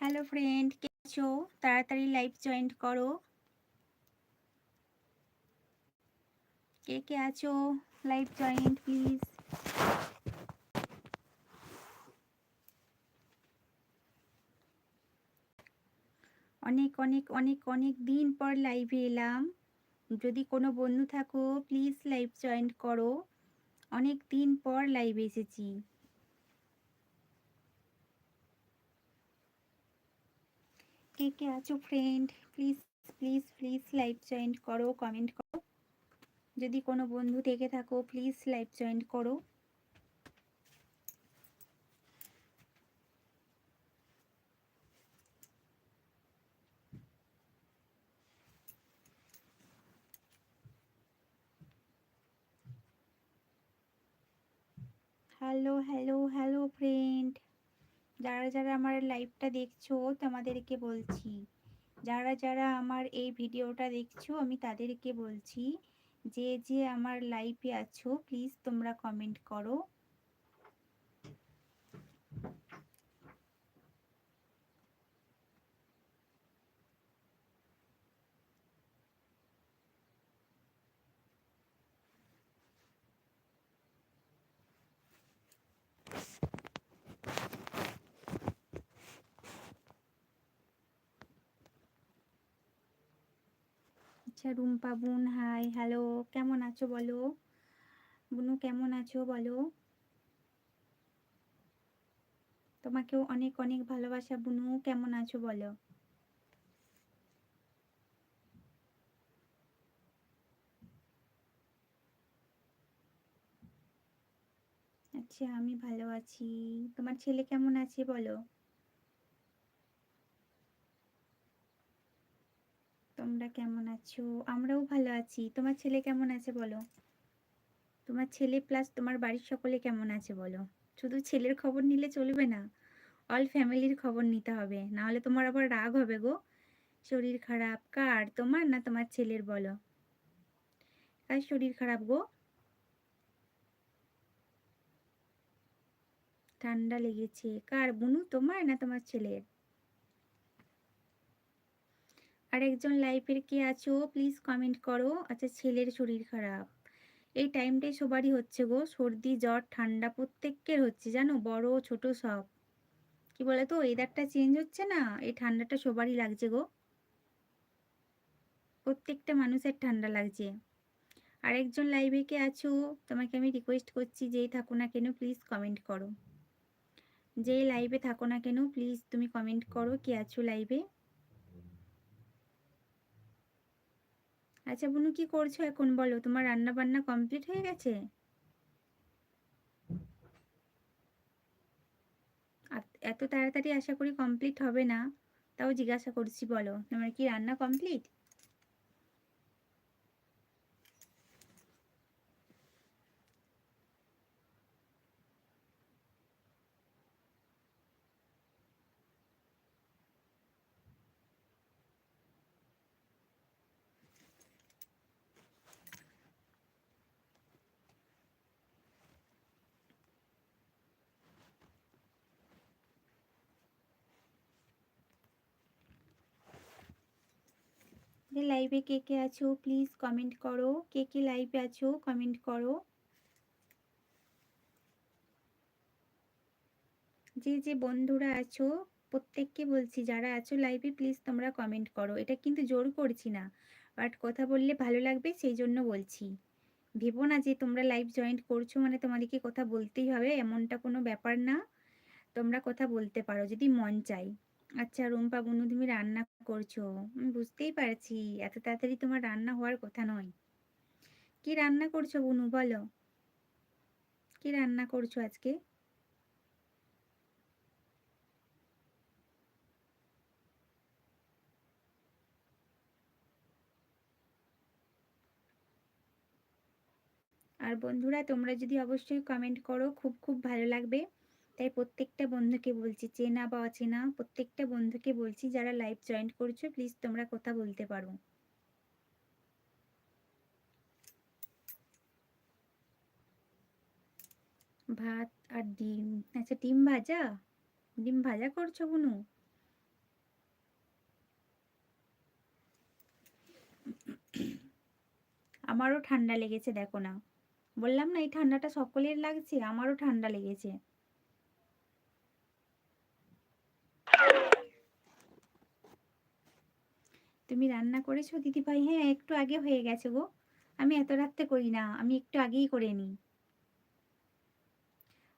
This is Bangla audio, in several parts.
হ্যালো ফ্রেন্ড, কে আছো? তাড়াতাড়ি লাইভ জয়েন্ট করো। কে কে আছো? Live join please. অনেক অনেক অনেক অনেক দিন পর লাইভে এলাম। যদি কোনো বন্ধু থাকো, প্লিজ লাইভ জয়েন্ট করো। অনেক দিন পর লাইভে এসেছি। কে কে আছো friend please please please live join করো কমেন্ট করো। যদি কোনো বন্ধু থেকে থাকো প্লিজ লাইভ জয়েন্ট করো। হ্যালো হ্যালো হ্যালো ফ্রেন্ড যারা যারা আমার লাইভটা দেখছ, তোমাদেরকে বলছি, যারা যারা আমার এই ভিডিওটা দেখছ, আমি তাদেরকে বলছি, যে যে আমার লাইভে আছো প্লিজ তোমরা কমেন্ট করো। আচ্ছা রুম্পা বোন হাই হ্যালো কেমন আছো বলো? বুনু, কেমন আছো বলো? তোমাকেও অনেক অনেক ভালোবাসা বুনু, কেমন আছো বলো? আচ্ছা আমি ভালো আছি। তোমার ছেলে কেমন আছে বলো? তোমরা কেমন আছো? আমরাও ভালো আছি। তোমার ছেলে কেমন আছে বলো? তোমার ছেলে প্লাস তোমার বাড়ির সকলে কেমন আছে বলো? শুধু ছেলের খবর নিলে চলবে না অল ফ্যামিলির খবর নিতে হবে। না হলে তোমার আবার রাগ হবে গো। শরীর খারাপ। কার? তোমার না তোমার ছেলের বলো? কার শরীর খারাপ গো? ঠান্ডা লেগেছে। কার? বুনু তোমার না তোমার ছেলের? আরেকজন লাইফের কে আছো? প্লিজ কমেন্ট করো। আচ্ছা ছেলের শরীর খারাপ। এই টাইমটাই সবারই হচ্ছে গো। সর্দি, জ্বর, ঠান্ডা প্রত্যেকের হচ্ছে, জানো? বড়, ছোট সব। কি বলে তো ওয়েদারটা চেঞ্জ হচ্ছে না। এই ঠান্ডাটা সবারই লাগছে গো। প্রত্যেকটা মানুষের ঠান্ডা লাগছে। আরেকজন লাইভে কে আছো? তোমাকে আমি রিকোয়েস্ট করছি, যেই থাকো না কেন প্লিজ কমেন্ট করো। যেই লাইভে থাকো না কেন প্লিজ তুমি কমেন্ট করো, কে আছো লাইভে আচ্ছা বুনু কি করছ এখন বলো? তোমার রান্না বান্না কমপ্লিট হয়ে গেছে? এত তাড়াতাড়ি আশা করি কমপ্লিট হবে না। তাও জিজ্ঞাসা করছি বলো, তোমার কি রান্না কমপ্লিট লাইভে কে কে আছো প্লিজ কমেন্ট করো কে কে লাইভে আছো কমেন্ট করো যে যে বন্ধুরা আছো প্রত্যেককে বলছি যারা আছো লাইভে প্লিজ তোমরা কমেন্ট করো। এটা কিন্তু জোর করছি না বাট কথা বললে ভালো লাগবে, সেই জন্য বলছি। ভেবো না যে তোমরা লাইভ জয়েন্ট করছ মানে তোমাদেরকে কথা বলতেই হবে, এমনটা কোনো ব্যাপার না। তোমরা কথা বলতে পারো, যদি মন চাই আচ্ছা রুম্পা বনু তুমি রান্না করছ? আমি বুঝতেই পারছি, এত তাড়াতাড়ি তোমার রান্না হওয়ার কথা নয়। কি রান্না করছ বনু, বলো? কি রান্না করছ আজকে? আর বন্ধুরা, তোমরা যদি অবশ্যই কমেন্ট করো, খুব খুব ভালো লাগবে। তাই প্রত্যেকটা বন্ধুকে বলছি, চেনা বা অচেনা প্রত্যেকটা বন্ধুকে বলছি, যারা লাইভ জয়েন করছ প্লিজ তোমরা কথা বলতে পারো। ভাত আর ডিম। আচ্ছা ডিম ভাজা? ডিম ভাজা করছ বুনু আমারও ঠান্ডা লেগেছে, দেখো না। বললাম না, এই ঠান্ডাটা সকলের লাগছে, আমারও ঠান্ডা লেগেছে। তুমি রান্না করেছ? দিদিভাই হ্যাঁ একটু আগে হয়ে গেছে গো। আমি এত রাত্রে করি না, আমি একটু আগেই করে নিই।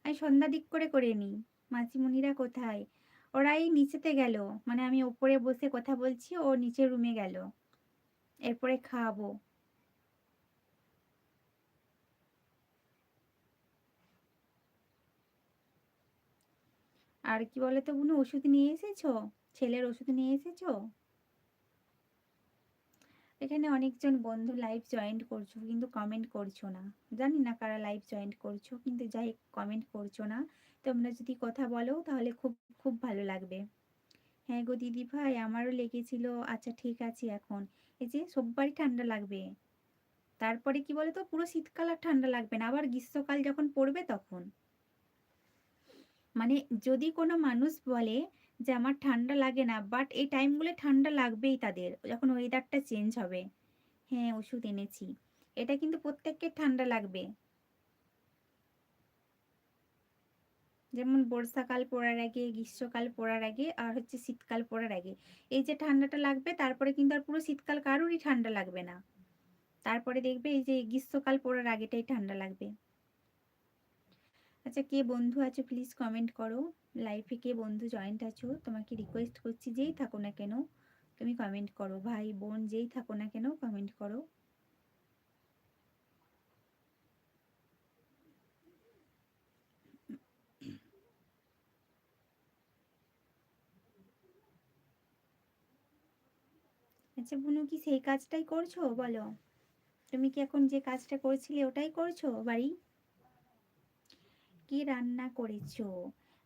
আমি সন্ধ্যা দিক করে করে নিই। মাসিমণিরা কোথায়? ওরাই নিচেতে গেল। মানে আমি ওপরে বসে কথা বলছি, ও নিচের রুমে গেল। এরপরে খাওয়াবো। আর কি বলে তো বুনু, ওষুধ নিয়ে এসেছ? ছেলের ওষুধ নিয়ে এসেছ? এখানে অনেকজন বন্ধু লাইভ জয়েন্ট করছ, কিন্তু কমেন্ট করছ না। জানি না কারা লাইভ জয়েন্ট করছ, কিন্তু যাই কমেন্ট করছ না। তোমরা যদি কথা বলো, তাহলে খুব খুব ভালো লাগবে। হ্যাঁ গো দিদি ভাই, আমারও লেগেছিল। আচ্ছা ঠিক আছে এখন। এই যে সববারই ঠান্ডা লাগবে। তারপরে কি বলতো, পুরো শীতকাল আর ঠান্ডা লাগবে না। আবার গ্রীষ্মকাল যখন পড়বে তখন। মানে যদি কোনো মানুষ বলে যে আমার ঠান্ডা লাগে না বাট এই টাইমগুলো ঠান্ডা লাগবেই তাদের, যখন ওয়েদারটা চেঞ্জ হবে। হ্যাঁ ওষুধ এনেছি। এটা কিন্তু প্রত্যেককে ঠান্ডা লাগবে। যেমন বর্ষাকাল পড়ার আগে, গ্রীষ্মকাল পড়ার আগে, আর হচ্ছে শীতকাল পড়ার আগে। এই যে ঠান্ডাটা লাগবে, তারপরে কিন্তু আর পুরো শীতকাল কারোরই ঠান্ডা লাগবে না। তারপরে দেখবে এই যে গ্রীষ্মকাল পড়ার আগেটাই ঠান্ডা লাগবে। আচ্ছা কে বন্ধু আছো? প্লিজ কমেন্ট করো। লাইফে কে বন্ধু জয়েন্ট আছো? তোমাকে রিকোয়েস্ট করছি, যেই থাকো না কেন, তুমি কমেন্ট করো। ভাই, বোন, যেই থাকো না কেন কমেন্ট করো। আচ্ছা বুনু কি সেই কাজটাই করছ? বলো। তুমি কি এখন যে কাজটা করছিলে, ওটাই করছ? বাড়ি? কি রান্না করেছ?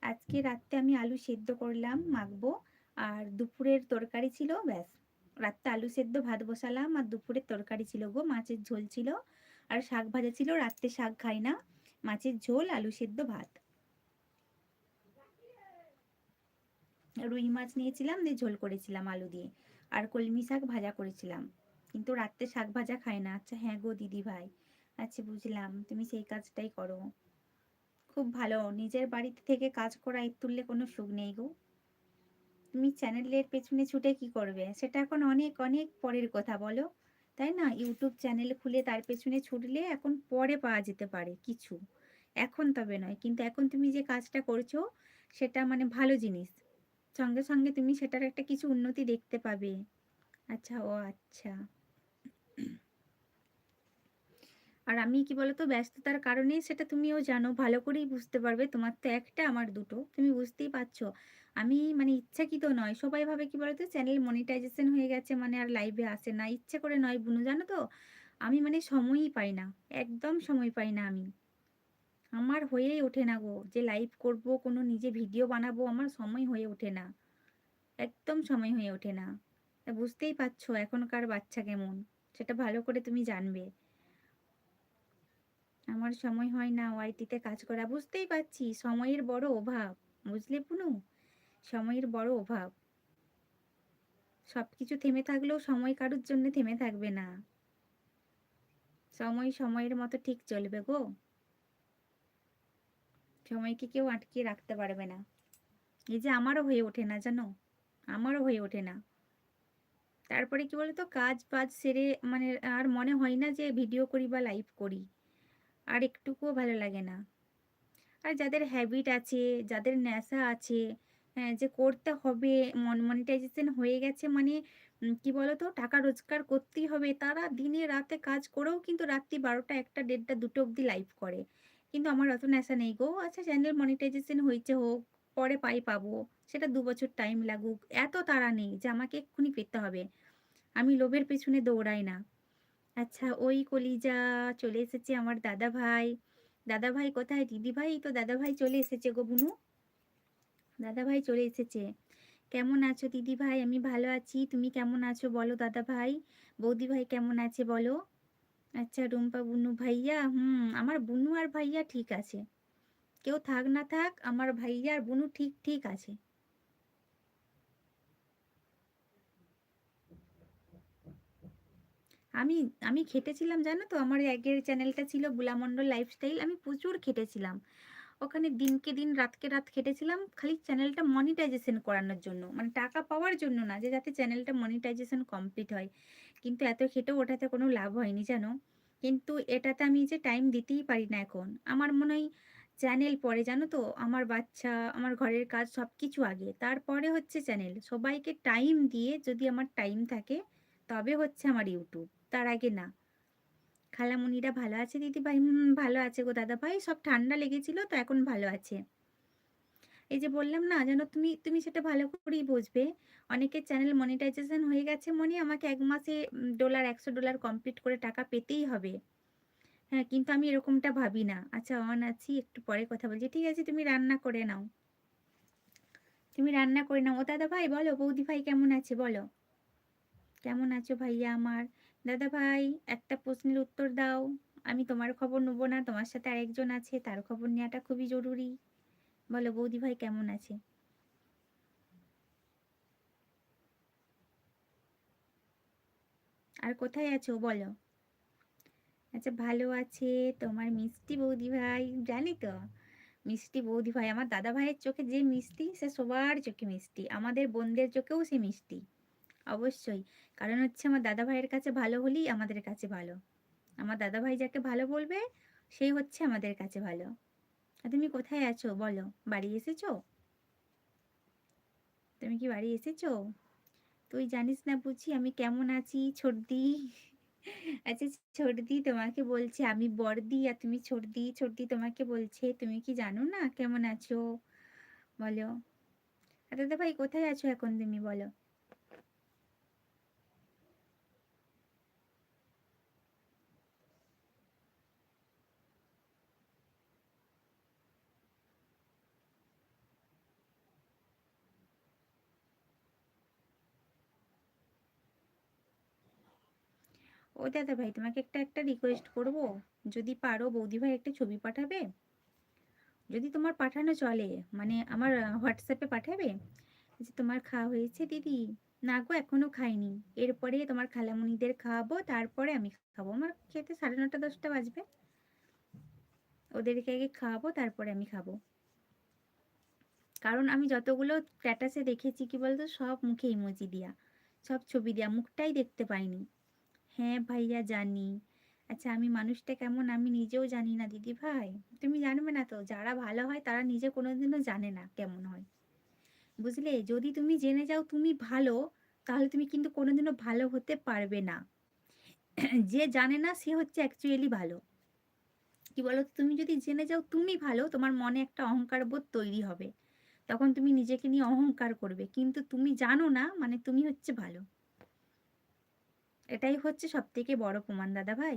আজকে রাত্রে আমি আলু সেদ্ধ করলাম, মাখবো। আর দুপুরের তরকারি ছিল, ব্যাস। রাত্রে আলু সেদ্ধ, ভাত বসালাম আর দুপুরের তরকারি ছিল গো, মাছের ঝোল ছিল। আর শাক ভাজা ছিল, রাত্রে শাক খাই না। মাছের ঝোল, আলু সেদ্ধ, ভাত। রুই মাছ নিয়েছিলাম, দিয়ে ঝোল করেছিলাম আলু দিয়ে। আর কলমি শাক ভাজা করেছিলাম। কিন্তু রাত্রে শাক ভাজা খায় না। আচ্ছা হ্যাঁ গো দিদি ভাই আচ্ছা বুঝলাম। তুমি সেই কাজটাই করো। খুব ভালো। নিজের বাড়িতে থেকে কাজ করা এর তুললে কোনো সুখ নেই গো। তুমি চ্যানেলের পেছনে ছুটে কি করবে? সেটা এখন অনেক অনেক পরের কথা বলো। তাই না? ইউটিউব চ্যানেল খুলে তার পেছনে ছুটলে এখন পরে পাওয়া যেতে পারে কিছু। এখন তবে নয়, কিন্তু এখন তুমি যে কাজটা করছ, সেটা মানে ভালো জিনিস। সঙ্গে সঙ্গে তুমি সেটার একটা কিছু উন্নতি দেখতে পাবে। আচ্ছা ও আচ্ছা। আর আমি কি বলতো ব্যস্ততার কারণেই সেটা তুমিও জানো, ভালো করেই বুঝতে পারবে। তোমার তো একটা, আমার দুটো, তুমি বুঝতেই পারছ। আমি মানে ইচ্ছাকৃত নয়। সবাই ভাবে কি বলতো চ্যানেল মনিটাইজেশন হয়ে গেছে মানে আর লাইভে আসে না। ইচ্ছে করে নয় বুনু, জানো তো? আমি মানে সময়ই পাই না। একদম সময় পাই না আমি। আমার হয়েই ওঠে না গো। যে লাইভ করব, কোনো নিজে ভিডিও বানাবো, আমার সময় হয়ে ওঠে না। একদম সময় হয়ে ওঠে না। বুঝতেই পারছ এখনকার বাচ্চা কেমন। সেটা ভালো করে তুমি জানবে। আমার সময় হয় না, ওয়াইটিতে কাজ করা, বুঝতেই পারছি। সময়ের বড় অভাব, বুঝলে পুনু? সময়ের বড় অভাব। সব কিছু থেমে থাকলেও সময় কারোর জন্য থেমে থাকবে না। সময় সময়ের মতো ঠিক চলবে গো। সময়কে কেউ আটকে রাখতে পারবে না। এই যে আমারও হয়ে ওঠে না, জানো? আমারও হয়ে ওঠে না। তারপরে কি বলতো? কাজ বাজ সেরে মানে আর মনে হয় না যে ভিডিও করি বা লাইভ করি। আর একটুকুও ভালো লাগে না। আর যাদের হ্যাবিট আছে, যাদের নেশা আছে হ্যাঁ যে করতে হবে, মন মনিটাইজেশন হয়ে গেছে মানে কি বলতো, টাকা রোজগার করতেই হবে। তারা দিনে রাতে কাজ করেও কিন্তু রাত্রি বারোটা, একটা, দেড়টা, দুটো অবধি লাইভ করে। কিন্তু আমার অত নেশা নেই গো। আচ্ছা চ্যানেল মনিটাইজেশন হয়েছে হোক, পরে পাই পাবো। সেটা দু বছর টাইম লাগুক। এত তাড়া নেই যে আমাকে এক্ষুনি পেতে হবে। আমি লোভের পেছনে দৌড়াই না। আচ্ছা ওই কলিজা চলে এসেছে আমার দাদা ভাই দাদা ভাই কোথায়? দিদি ভাই তো দাদা ভাই চলে এসেছে গো বুনু। দাদা ভাই চলে এসেছে। কেমন আছো দিদি ভাই আমি ভালো আছি। তুমি কেমন আছো বলো দাদা ভাই বৌদি ভাই কেমন আছে বলো? আচ্ছা রুম্পা বুনু ভাইয়া, হুম, আমার বুনু আর ভাইয়া ঠিক আছে। কেউ থাক না থাক, আমার ভাইয়া আর বুনু ঠিক ঠিক আছে। আমি আমি খেটেছিলাম জানো তো? আমার আগের চ্যানেলটা ছিল বুলামণ্ডল লাইফস্টাইল আমি প্রচুর খেটেছিলাম। ওখানে দিনকে দিন, রাতকে রাত খেটেছিলাম, খালি চ্যানেলটা মনিটাইজেশন করানোর জন্য। মানে টাকা পাওয়ার জন্য না, যে যাতে চ্যানেলটা মনিটাইজেশন কমপ্লিট হয়। কিন্তু এত খেটেও ওটাতে কোনো লাভ হয়নি জানো? কিন্তু এটাতে আমি যে টাইম দিতেই পারি না এখন। আমার মনে হয় চ্যানেল পরে জানো তো? আমার বাচ্চা, আমার ঘরের কাজ সব কিছু আগে। তারপরে হচ্ছে চ্যানেল। সবাইকে টাইম দিয়ে যদি আমার টাইম থাকে, তবে হচ্ছে আমার ইউটিউব তার আগে না। খালামুনিরা ভালো আছে দিদি ভাই হুম, ভালো আছে গো দাদা ভাই সব ঠান্ডা লেগেছিল তো এখন ভালো আছে। এই যে বললাম না, যেন তুমি তুমি সেটা ভালো করেই বুঝবে। অনেকের চ্যানেল মনিটাইজেশন হয়ে গেছে মনে, আমাকে এক মাসে ডলার একশো ডলার কমপ্লিট করে টাকা পেতেই হবে। হ্যাঁ কিন্তু আমি এরকমটা ভাবি না। আচ্ছা অন আছি, একটু পরে কথা বলছি। ঠিক আছে, তুমি রান্না করে নাও। তুমি রান্না করে নাও। ও দাদা ভাই বলো বৌদি ভাই কেমন আছে? বলো। কেমন আছো ভাইয়া আমার? দাদা ভাই, একটা প্রশ্নের উত্তর দাও। আমি তোমার খবর নেব না, তোমার সাথে আরেকজন আছে, তার খবর নেওয়াটা খুবই জরুরি। বলো, বৌদি ভাই কেমন আছে? আর কোথায় আছো, বলো? আচ্ছা ভালো আছে, তোমার মিষ্টি বৌদি ভাই, জানি তো। মিষ্টি বৌদি ভাই, আমার দাদা ভাইয়ের চোখে যে মিষ্টি, সে সবার চোখে মিষ্টি, আমাদের বোনদের চোখেও সে মিষ্টি। অবশ্যই। কারণ হচ্ছে আমার দাদা ভাইয়ের কাছে ভালো হলেই আমাদের কাছে ভালো। আমার দাদা ভাই যাকে ভালো বলবে, সেই হচ্ছে আমাদের কাছে ভালো। তুমি কোথায় আছো বলো? বাড়ি এসেছ? তুমি কি বাড়ি এসেছ? তুই জানিস না বুঝি আমি কেমন আছি, ছোটদি? আচ্ছা ছোটদি তোমাকে বলছে, আমি বড়দি আর তুমি ছোটদি। ছোটদি তোমাকে বলছে, তুমি কি জানো না কেমন আছো? বলো। দাদা ভাই কোথায় আছো এখন তুমি বলো? ও দাদা ভাই, তোমাকে একটা একটা রিকোয়েস্ট করব। যদি পারো, বৌদি ভাই একটা ছবি পাঠাবে? যদি তোমার পাঠানো চলে মানে আমার হোয়াটসঅ্যাপে পাঠাবে যে তোমার খাওয়া হয়েছে দিদি। না গো, এখনও খাইনি। এরপরে তোমার খালামুনিদের খাওয়াবো, তারপরে আমি খাব। আমার খেতে সাড়ে নটা, দশটা বাজবে। ওদেরকে আগে খাওয়াবো, তারপরে আমি খাব। কারণ আমি যতগুলো স্ট্যাটাসে দেখেছি, কি বলতো, সব মুখে ইমোজি দিয়া। সব ছবি দিয়া, মুখটাই দেখতে পাইনি। হ্যাঁ ভাইয়া জানি। আচ্ছা আমি মানুষটা কেমন আমি নিজেও জানি না দিদি ভাই। তুমি জানবে না তো, যারা ভালো হয় তারা নিজে কোনোদিনও জানে না কেমন হয়। বুঝলে? যদি তুমি জেনে যাও তুমি ভালো, তাহলে তুমি কিন্তু কোনোদিনও ভালো হতে পারবে না। যে জানে না সে হচ্ছে অ্যাকচুয়ালি ভালো। কি বলো তুমি যদি জেনে যাও তুমি ভালো, তোমার মনে একটা অহংকার বোধ তৈরি হবে। তখন তুমি নিজেকে নিয়ে অহংকার করবে। কিন্তু তুমি জানো না মানে তুমি হচ্ছে ভালো। এটাই হচ্ছে সব থেকে বড় প্রমাণ, দাদা ভাই।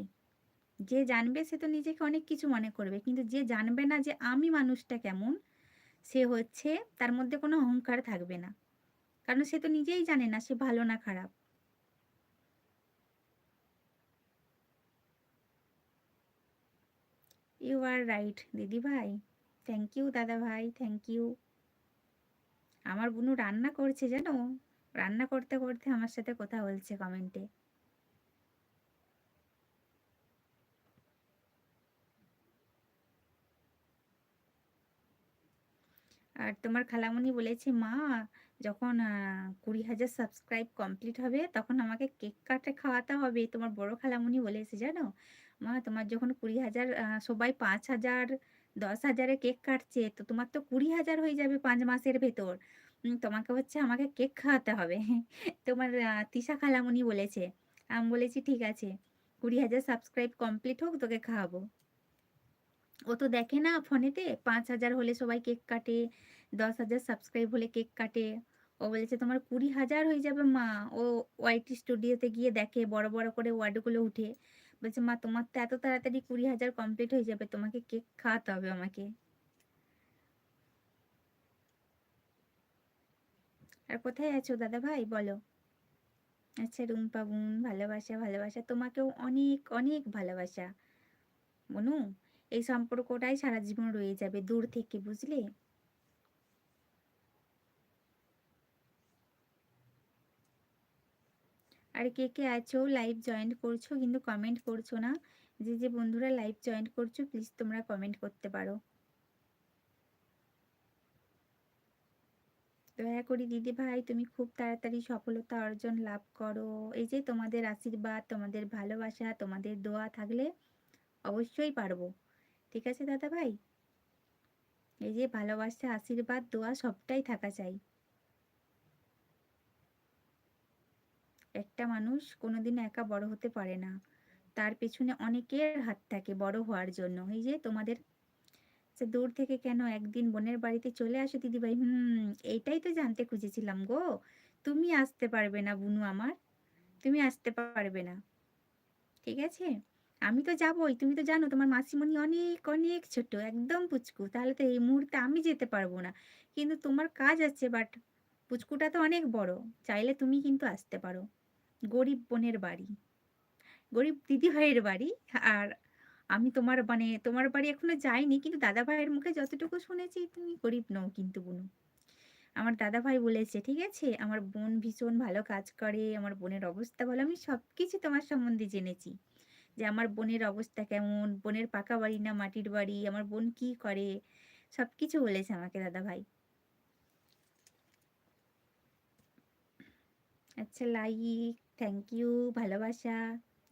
যে জানবে সে তো নিজেকে অনেক কিছু মনে করবে, কিন্তু যে জানবে না যে আমি মানুষটা কেমন, সে হচ্ছে তার মধ্যে কোনো অহংকার থাকবে না। কারণ সে তো নিজেই জানে না, সে ভালো না খারাপ। ইউ আর রাইট দিদি ভাই। থ্যাংক ইউ দাদা ভাই থ্যাংক ইউ আমার বুনু রান্না করছে, জানো? রান্না করতে করতে আমার সাথে কথা বলছে কমেন্টে আর তোমার খালামণি বলেছে, মা, যখন কুড়ি হাজার সাবস্ক্রাইব কমপ্লিট হবে, তখন আমাকে কেক কাটে খাওয়াতে হবে। তোমার বড় খালামণি বলেছে, জানো? মা, তোমার যখন কুড়ি হাজার সবাই পাঁচ হাজার, দশ হাজারে কেক কাটছে, তো তোমার তো কুড়ি হাজার হয়ে যাবে পাঁচ মাসের ভেতর। তোমাকে হচ্ছে আমাকে কেক খাওয়াতে হবে। তোমার তিশা খালামণি বলেছে। আমি বলেছি, ঠিক আছে, কুড়ি হাজার সাবস্ক্রাইব কমপ্লিট হোক, তোকে খাওয়াবো। ও তো দেখে না ফোনেতে, পাঁচ হাজার হলে সবাই কেক কাটে, দশ হাজার সাবস্ক্রাইব হলে কেক কাটে। ও বলেছে, তোমার কুড়ি হাজার হয়ে যাবে মা। ও ওয়াইটি স্টুডিওতে গিয়ে দেখে, বড় বড় করে ওয়ার্ডগুলো উঠে। বলছে, মা, তোমার তো এত তাড়াতাড়ি কুড়ি হাজার কমপ্লিট হয়ে যাবে, তোমাকে কেক খাওয়াতে হবে আমাকে। আর কোথায় আছো দাদা ভাই? বলো। আচ্ছা রুম্পা বোন, ভালোবাসা ভালোবাসা, তোমাকেও অনেক অনেক ভালোবাসা। বনু এই সম্পর্কটাই সারা জীবন রয়ে যাবে দূর থেকে, বুঝলে? আর কে কে আছো? লাইভ জয়েন করছ? কিন্তু কমেন্ট করছ না। যে যে বন্ধুরা লাইভ জয়েন করছ প্লিজ তোমরা কমেন্ট করতে পারো। দয়া করি দিদি ভাই, তুমি খুব তাড়াতাড়ি সফলতা অর্জন লাভ করো। এই যে তোমাদের আশীর্বাদ, তোমাদের ভালোবাসা, তোমাদের দোয়া থাকলে অবশ্যই পারব। ঠিক আছে, দাদা ভাই? এই যে ভালোবাসা, আশীর্বাদ, দোয়া সবটাই থাকা চাই। একটা মানুষ কোনোদিন একা বড় হতে পারে না। তার পেছনে অনেকের হাত থাকে বড় হওয়ার জন্য। এই যে তোমাদের দূর থেকে কেন একদিন বোনের বাড়িতে চলে আসো দিদিভাই? হুম, এইটাই তো জানতে খুঁজেছিলাম গো। তুমি আসতে পারবে না, বুনু আমার। তুমি আসতে পারবে না। ঠিক আছে? আমি তো যাবই। তুমি তো জানো তোমার মাসিমণি অনেক অনেক ছোট, একদম পুচকু। তাহলে তো এই মুহূর্তে আমি যেতে পারব না। কিন্তু তোমার কাজ আছে বাট পুচকুটা তো অনেক বড়। চাইলে তুমি কিন্তু আসতে পারো। গরিব বোনের বাড়ি। গরিব দিদি ভাইয়ের বাড়ি। আর আমি তোমার মানে তোমার বাড়ি এখনও যাইনি, কিন্তু দাদা ভাইয়ের মুখে যতটুকু শুনেছি, তুমি গরিব নও কিন্তু বুনু। আমার দাদা ভাই বলেছে, ঠিক আছে, আমার বোন ভীষণ ভালো কাজ করে, আমার বোনের অবস্থা ভালো, আমি সব কিছু তোমার সম্বন্ধে জেনেছি। যে আমার বোনের অবস্থা কেমন? বোনের পাকা বাড়ি না মাটির বাড়ি? আমার বোন কি করে? সব কিছু বলেছে আমাকে দাদা ভাই। আচ্ছা লাইক থ্যাংক ইউ ভালোবাসা,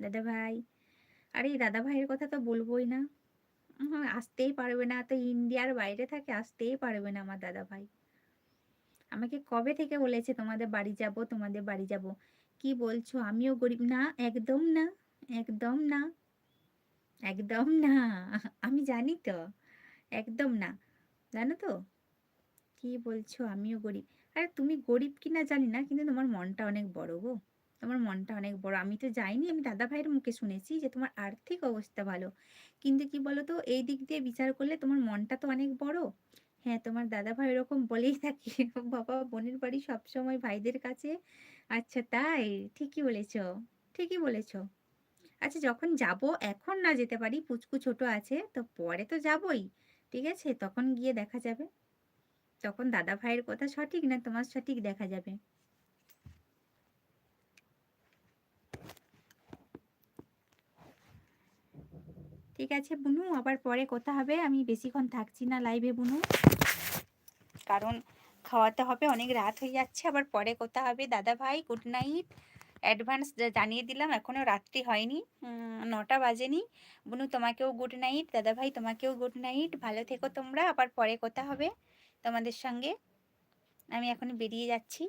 দাদা ভাই। আরে দাদা ভাইয়ের কথা তো বলবোই না। আসতেই পারবে না। তো ইন্ডিয়ার বাইরে থাকে, আসতেই পারবে না আমার দাদা ভাই। আমাকে কবে থেকে বলেছে, তোমাদের বাড়ি যাব, তোমাদের বাড়ি যাব? কি বলছো? আমিও গরিব না, একদম না। একদম না একদম না। আমি জানি তো, একদম না। জানো তো? কি বলছো? আমিও গরিব। আরে তুমি গরিব কিনা জানি না, কিন্তু তোমার মনটা অনেক বড় গো। তোমার মনটা অনেক বড়। আমি তো যাইনি, আমি দাদা ভাইয়ের মুখে শুনেছি যে তোমার আর্থিক অবস্থা ভালো। কিন্তু কি বলো তো এই দিক দিয়ে বিচার করলে তোমার মনটা তো অনেক বড়। হ্যাঁ তোমার দাদা ভাই এরকম বলেই থাকে। বাবা, বোনের বাড়ি সবসময় ভাইদের কাছে। আচ্ছা তাই। ঠিকই বলেছ। ঠিকই বলেছ। আচ্ছা যখন যাব এখন না যেতে পারি, পুচকু ছোট আছে, তো পরে তো যাবই, ঠিক আছে? তখন গিয়ে দেখা যাবে। তখন দাদা ভাইয়ের কথা সঠিক না তোমার সঠিক দেখা যাবে? ঠিক আছে বুনু, আবার পরে কথা হবে, আমি বেশিক্ষণ থাকছি না লাইভে বুনু। কারণ খাওয়াতে হবে, অনেক রাত হয়ে যাচ্ছে, আবার পরে কথা হবে। দাদা ভাই গুড নাইট অ্যাডভান্স জানিয়ে দিলাম এখনও রাত্রি হয়নি। নটা বাজেনি। বুনু, তোমাকেও গুড নাইট দাদাভাই, তোমাকেও গুড নাইট ভালো থেকো তোমরা। আবার পরে কথা হবে তোমাদের সঙ্গে। আমি এখন বেরিয়ে যাচ্ছি।